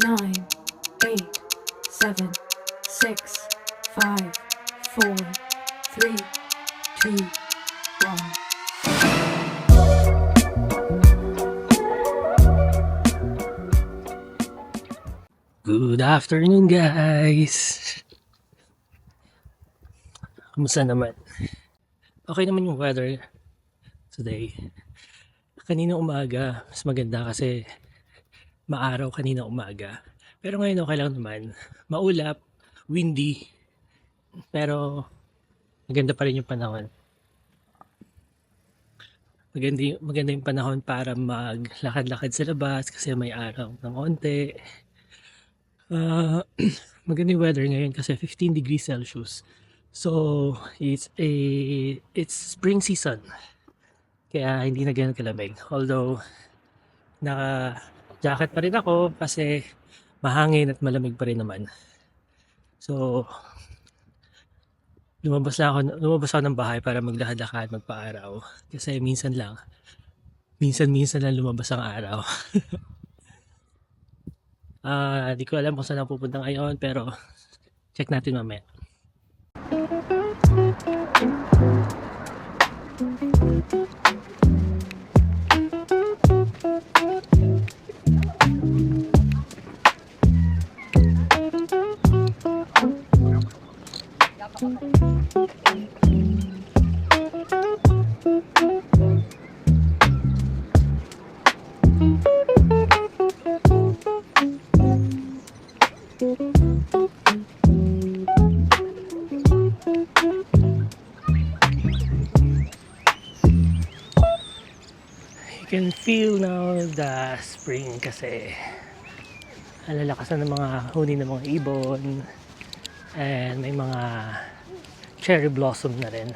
nine, eight, seven, six, five, four, three, two, one. Good afternoon, guys! Kamusta naman? Okay naman yung weather today. Kanina umaga, mas maganda kasi maaraw kanina umaga. Pero ngayon okay lang naman. Maulap, windy, pero maganda pa rin yung panahon. Maganda, maganda yung panahon para maglakad-lakad sa labas kasi may araw ng konti. Ah, maganda yung weather ngayon kasi 15 degrees Celsius. So, it's a it's spring season. Kaya hindi na ganun kalamig. Although naka jacket pa rin ako kasi mahangin at malamig pa rin naman. So, lumabas lang ako, lumabas ako ng bahay para maglakad-lakad, magpa-araw. Kasi minsan lang, minsan-minsan lang lumabas ang araw. Ah, di ko alam kung saan pupunta ngayon pero check natin mamaya. You spring kasi ang lalakasan ng mga huni ng mga ibon and may mga cherry blossom na rin.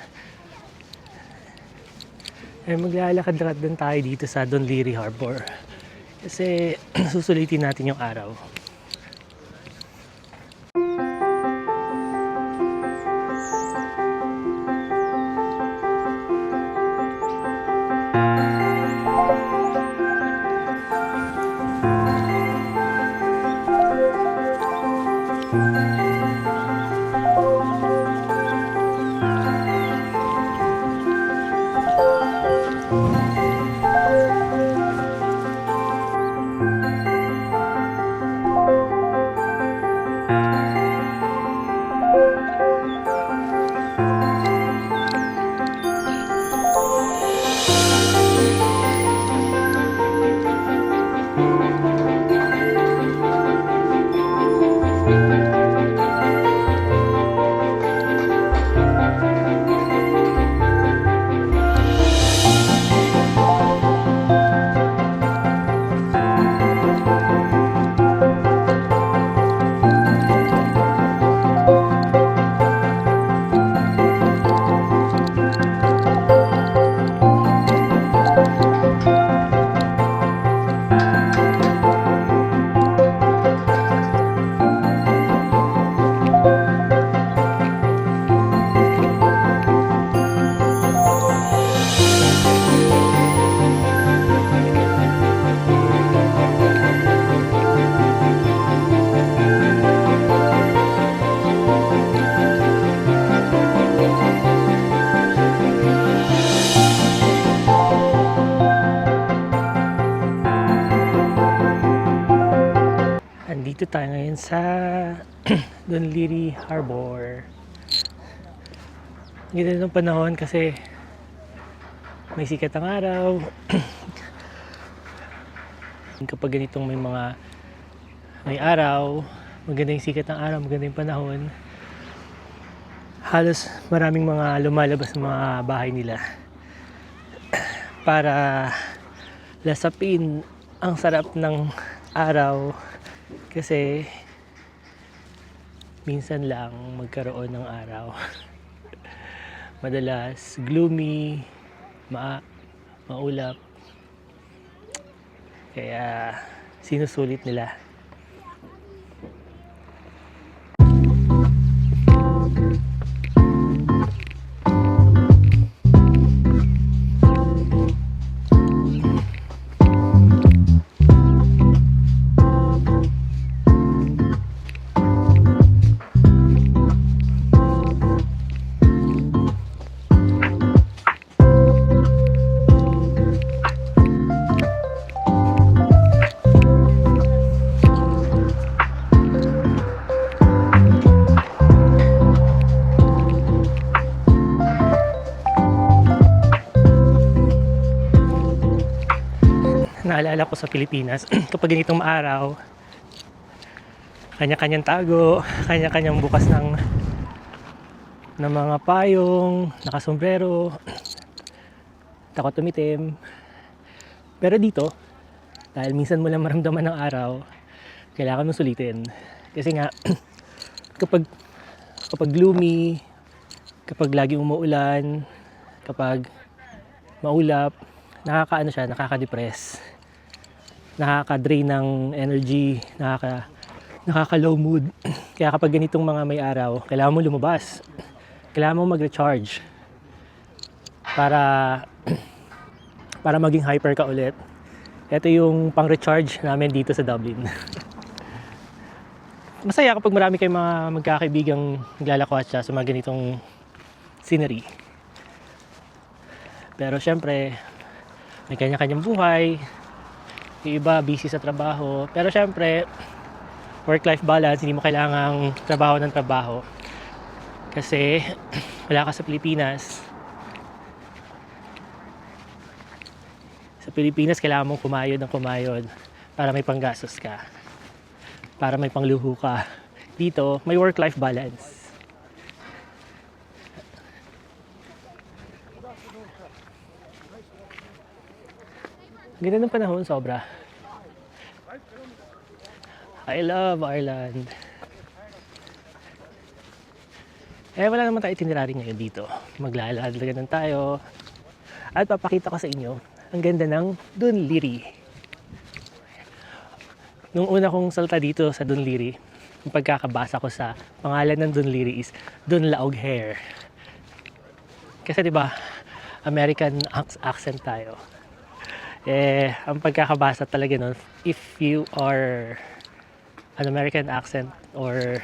Eh maglalakad-lakad din tayo dito sa Don Leary Harbor kasi susulitin natin yung araw. Harbor. Ganda ng panahon kasi may sikat ang araw. Kapag ganitong may mga may araw, maganda yung sikat ng araw, maganda yung panahon. Halos maraming mga lumalabas ng mga bahay nila para lasapin ang sarap ng araw kasi minsan lang magkaroon ng araw. Madalas gloomy, ma maulap. Kaya sinusulit nila. Naalala ko sa Pilipinas, kapag ganitong araw, kanya-kanyang tago, kanya-kanyang bukas ng ng mga payong, nakasombrero, takot tumitim. Pero dito, dahil minsan mo lang maramdaman ng araw, kailangan mo sulitin. Kasi nga, kapag kapag gloomy, kapag lagi umuulan, kapag maulap, nakakaano siya, nakaka-depress. Nakaka-drain ng energy, nakaka nakaka-low mood. Kaya kapag ganitong mga may araw, kailangan mo lumabas. Kailangan mo mag-recharge para para maging hyper ka ulit. Ito yung pang-recharge namin dito sa Dublin. Masaya kapag marami kayong mga magkakaibigang naglalakwatsa sa mga ganitong scenery. Pero syempre, may kanya-kanyang buhay. Yung iba busy sa trabaho. Pero syempre, work-life balance, hindi mo kailangang trabaho ng trabaho. Kasi wala ka sa Pilipinas. Sa Pilipinas, kailangan mong kumayod ng kumayod para may panggastos ka. Para may pangluho ka. Dito, may work-life balance. Ganda ng panahon, sobra. I love Ireland. Eh, wala naman tayo itinerary ngayon dito. Maglalakad lang tayo. At papakita ko sa inyo ang ganda ng Dunleary. Nung una kong salta dito sa Dunleary, yung pagkakabasa ko sa pangalan ng Dunleary is Dunlaog Hair. Kasi 'di ba, American ac- accent tayo. Eh, ang pagkakabasa talaga nun, if you are an American accent or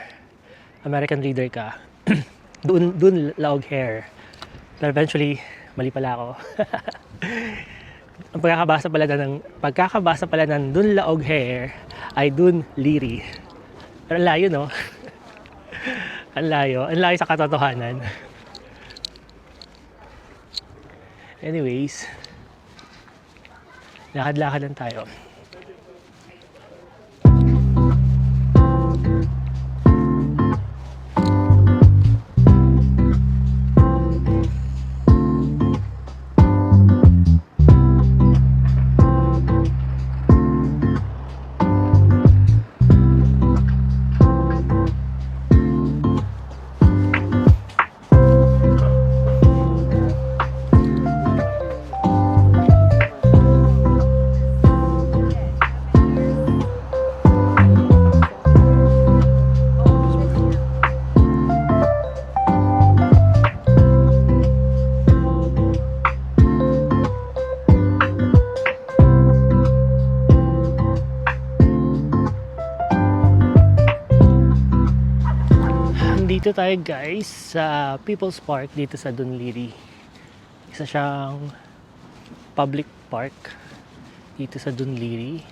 American reader ka, dun, dun laog hair. Pero eventually, mali pala ako. ang pagkakabasa pala na ng pagkakabasa pala ng dun laog hair ay dun liri. Pero ang layo, no? ang layo. Ang layo sa katotohanan. Anyways, lakad-lakad lang tayo. Dito tayo guys sa People's Park dito sa Dunleary. Isa siyang public park dito sa Dunleary.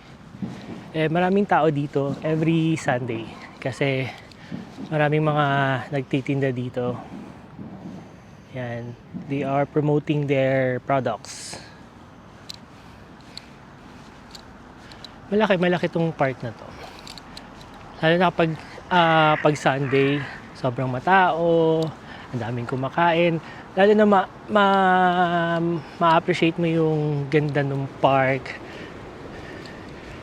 Eh, maraming tao dito every Sunday kasi maraming mga nagtitinda dito. Yan. They are promoting their products. Malaki, malaki tong park na to. Lalo na kapag ah, pag Sunday, sobrang matao, ang daming kumakain. Lalo na ma, ma, ma-appreciate mo yung ganda ng park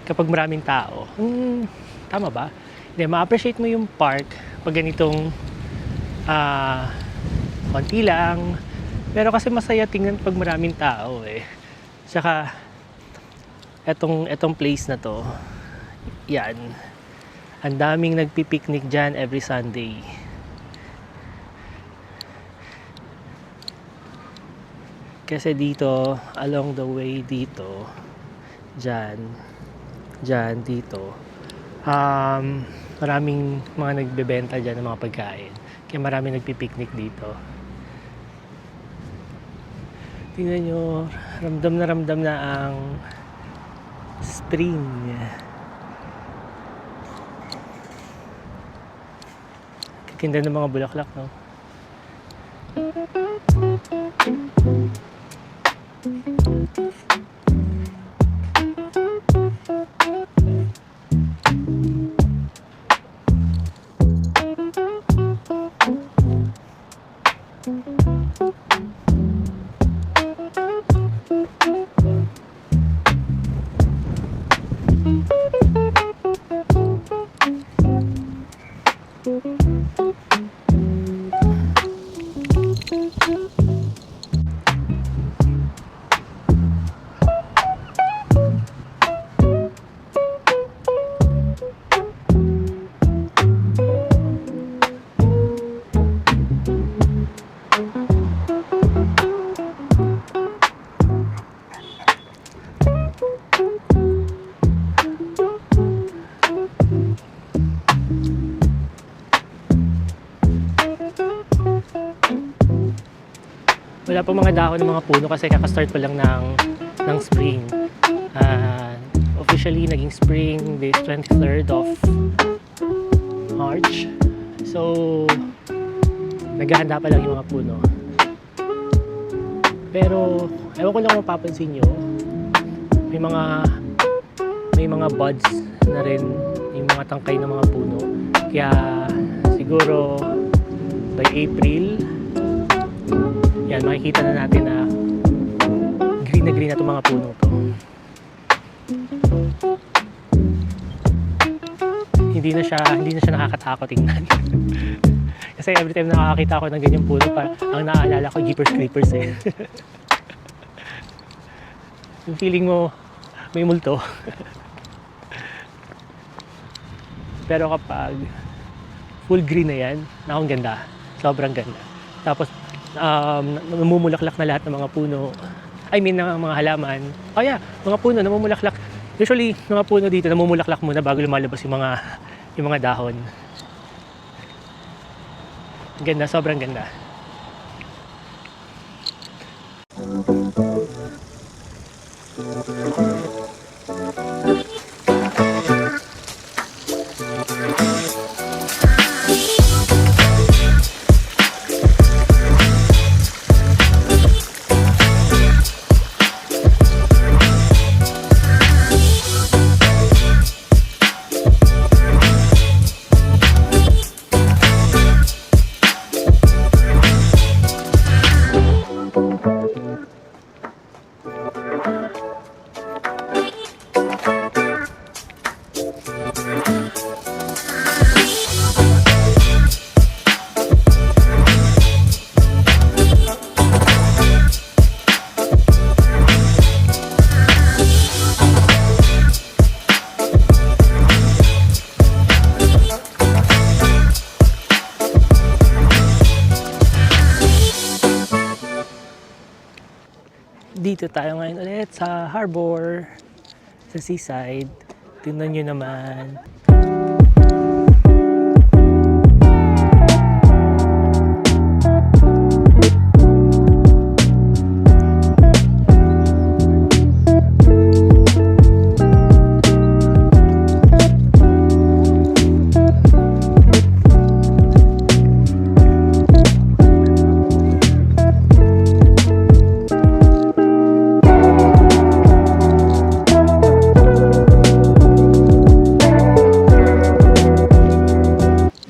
kapag maraming tao. Hmm, tama ba? Hindi, ma-appreciate mo yung park pag ganitong ah, konti lang. Pero kasi masaya tingnan pag maraming tao eh. Tsaka, etong, etong place na to, yan, ang daming nagpipiknik dyan every Sunday. Kasi dito, along the way dito, dyan, dyan, dito, um, maraming mga nagbebenta dyan ng mga pagkain. Kaya maraming nagpipiknik dito. Tingnan nyo, ramdam na ramdam na ang spring. Kakinda ng mga bulaklak, no? thank you wala pa mga dahon ng mga puno kasi kakastart pa lang ng, ng spring. Ah, officially, naging spring this 23rd of March. So, naghahanda pa lang yung mga puno. Pero, ewan ko lang kung mapapansin nyo, may mga may mga buds na rin yung mga tangkay ng mga puno. Kaya siguro by April, yan, makikita na natin na green na green na itong mga puno to. Hindi na siya, hindi na siya nakakatakot tingnan. Kasi every time nakakakita ako ng ganyang puno, pa, ang naaalala ko, Jeepers Creepers eh. yung feeling mo, may multo. Pero kapag full green na yan, na ang ganda. Sobrang ganda. Tapos, um, namumulaklak na lahat ng mga puno. I mean, ng mga halaman. Oh yeah, mga puno, namumulaklak. Usually, mga puno dito, namumulaklak muna bago lumalabas yung mga, yung mga dahon. Ganda, sobrang ganda. Dito tayo ngayon ulit sa harbor, sa seaside. Tingnan nyo naman.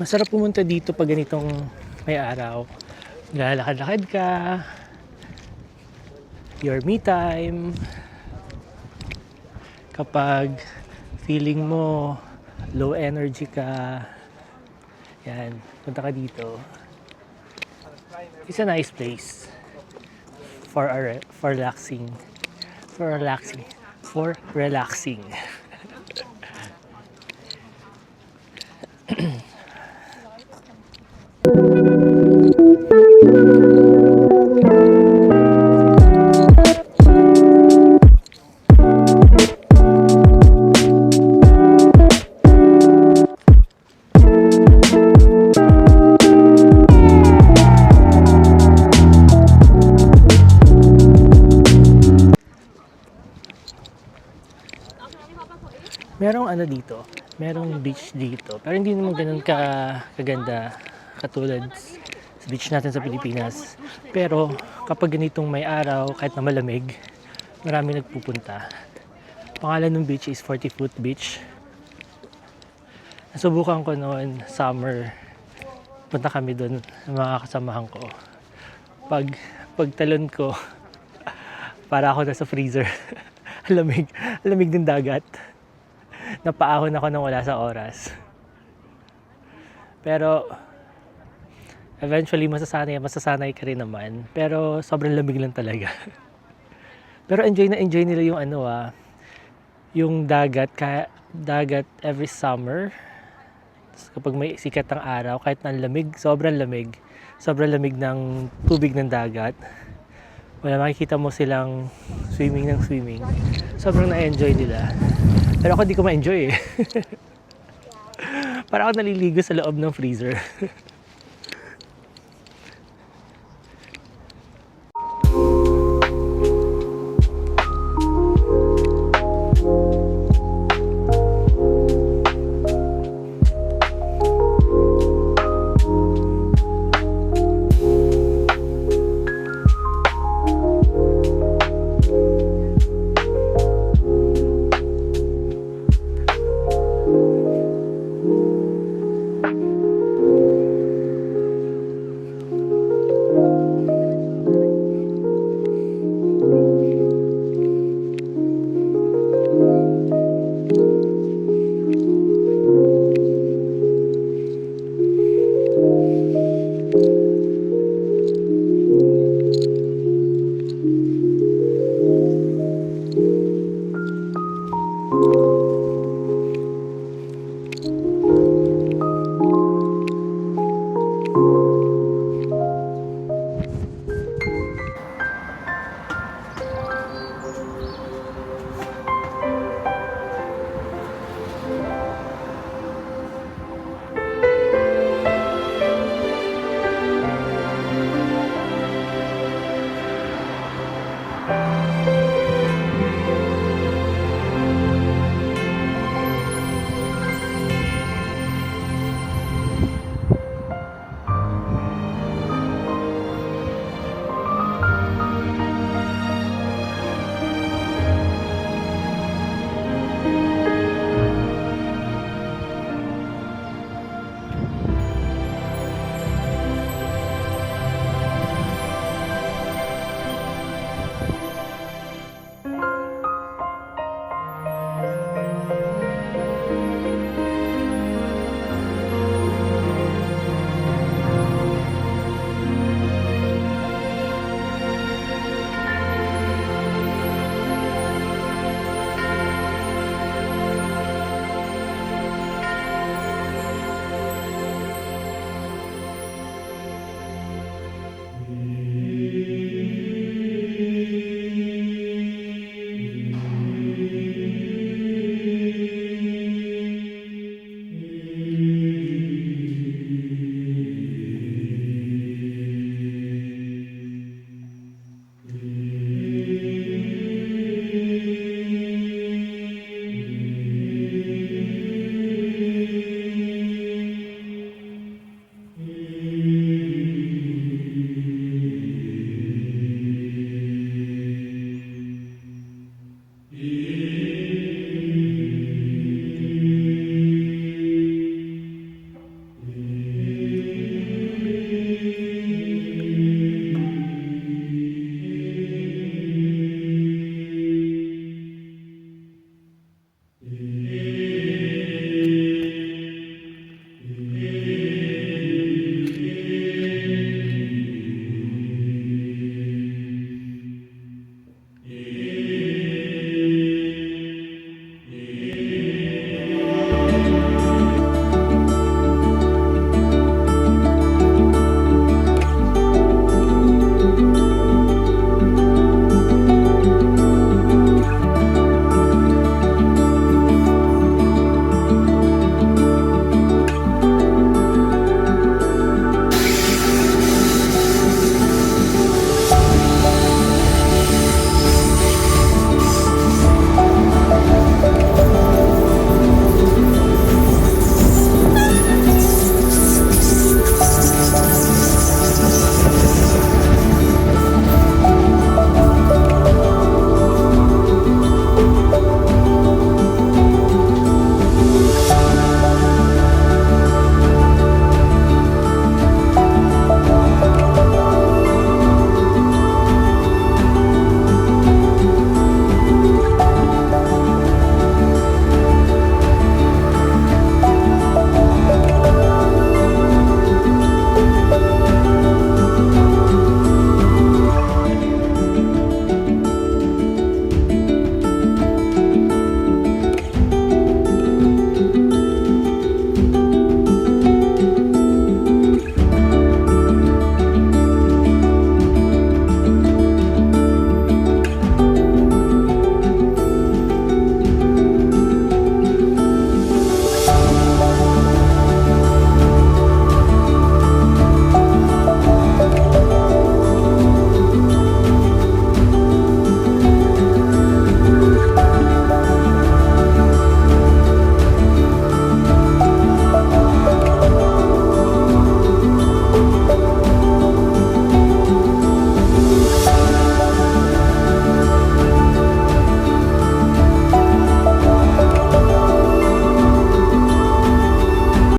Masarap pumunta dito pag ganitong may araw. Lalakad-lakad ka. Your me time. Kapag feeling mo low energy ka. Yan, punta ka dito. It's a nice place for a for relaxing. For relaxing. For relaxing. ano dito, merong beach dito. Pero hindi naman ganun ka kaganda katulad sa beach natin sa Pilipinas. Pero kapag ganitong may araw, kahit na malamig, marami nagpupunta. Pangalan ng beach is 40 Foot Beach. Nasubukan ko noon, summer, punta kami doon ng mga kasamahan ko. Pag pagtalon ko, para ako nasa freezer. lamig, lamig ng dagat napaahon ako nang wala sa oras. Pero, eventually, masasanay, masasanay ka rin naman. Pero, sobrang lamig lang talaga. Pero, enjoy na enjoy nila yung ano ah, yung dagat, kaya, dagat every summer. Tapos kapag may sikat ang araw, kahit na lamig, sobrang lamig. Sobrang lamig ng tubig ng dagat. Wala makikita mo silang swimming ng swimming. Sobrang na-enjoy nila. Pero ako di ko ma-enjoy eh. Para ako naliligo sa loob ng freezer.